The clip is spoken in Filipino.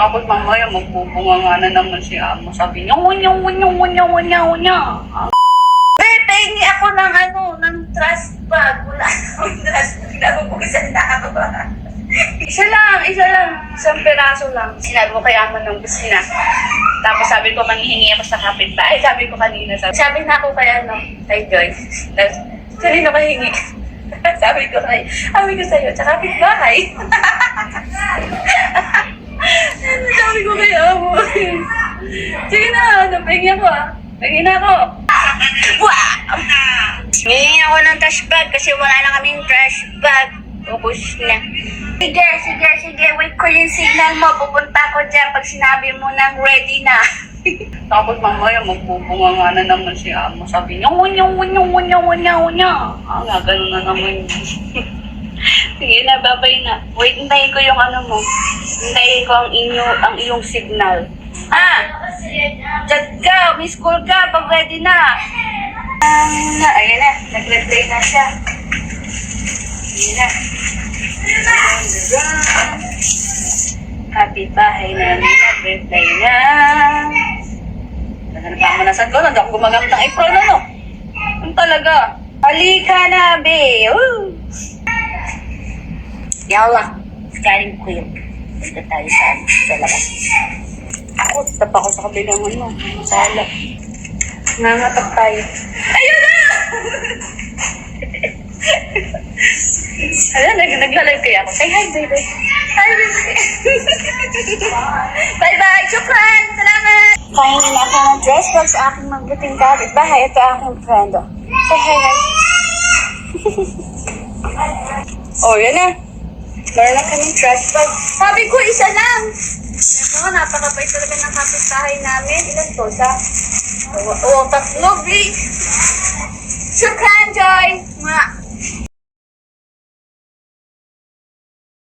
Tapos mamaya magbubunga nga na naman si Amo. Sabi niya, wunya, wunya, wunya, wunya, wunya. Eh, pahingi ako ng ano, ng trust bag. Wala akong trust bag. Nabubusan na ako. Isa lang, isa lang. Isang peraso lang. Sinabi ko kay Amo ng busina. Tapos sabi ko, manghihingi ako sa kapitbahay. Sabi ko kanina, sabi, Sabi na ako kay ano, kay Joy. Tapos, kanino ka hingi? sabi ko kay, sabi ko sa'yo, sa kapitbahay. sabi ko kay Amo. Sige na, napahingi ako ah. Pahingi na ako. Wow! Hingi ako ng trash bag kasi wala na kaming trash bag. Ubus na. Sige, sige, sige. Wait ko yung signal mo. Pupunta ko dyan pag sinabi mo nang ready na. Tapos mamaya magbubunga nga na naman si Amo. Sabi niya, wunya, wunya, wunya, wunya, wunya. Ah, nga, ganun na naman. Sige na, babay na. Wait, hintayin ko yung ano mo. Hintayin ko ang, inyo, ang iyong signal. Ah! Dyan ka, may school ka, pag ready na. Um, na, ayan na. Nag-reply na siya. Ayan na. Kapit-bahay na nag-reply na. Naghanap mo na sa ko. Ako gumagamit ng apron, ano? Ano talaga? Halika na, be. Woo! Yala, scaring queen. Basta tayo sa, sa labas. Ako, tapa ko sa kabilang ano. Sala. Nangatap tayo. Ayun na! Ayan, nag nagla-live kaya ako. Say hi, baby. Hi, baby. Bye-bye. Shukran. Salamat. Kain na ako ng dress bag sa aking magbuting kapitbahay. Ito aking friend. oh. Say hi, hi. oh, yan na. Meron na kaming trash bag. Sabi ko, isa lang. Ano, napakabait talaga ng kapitbahay namin. Ilan to? Sa? Oo, oh, tatlo, be. Shukran, Joy. Mga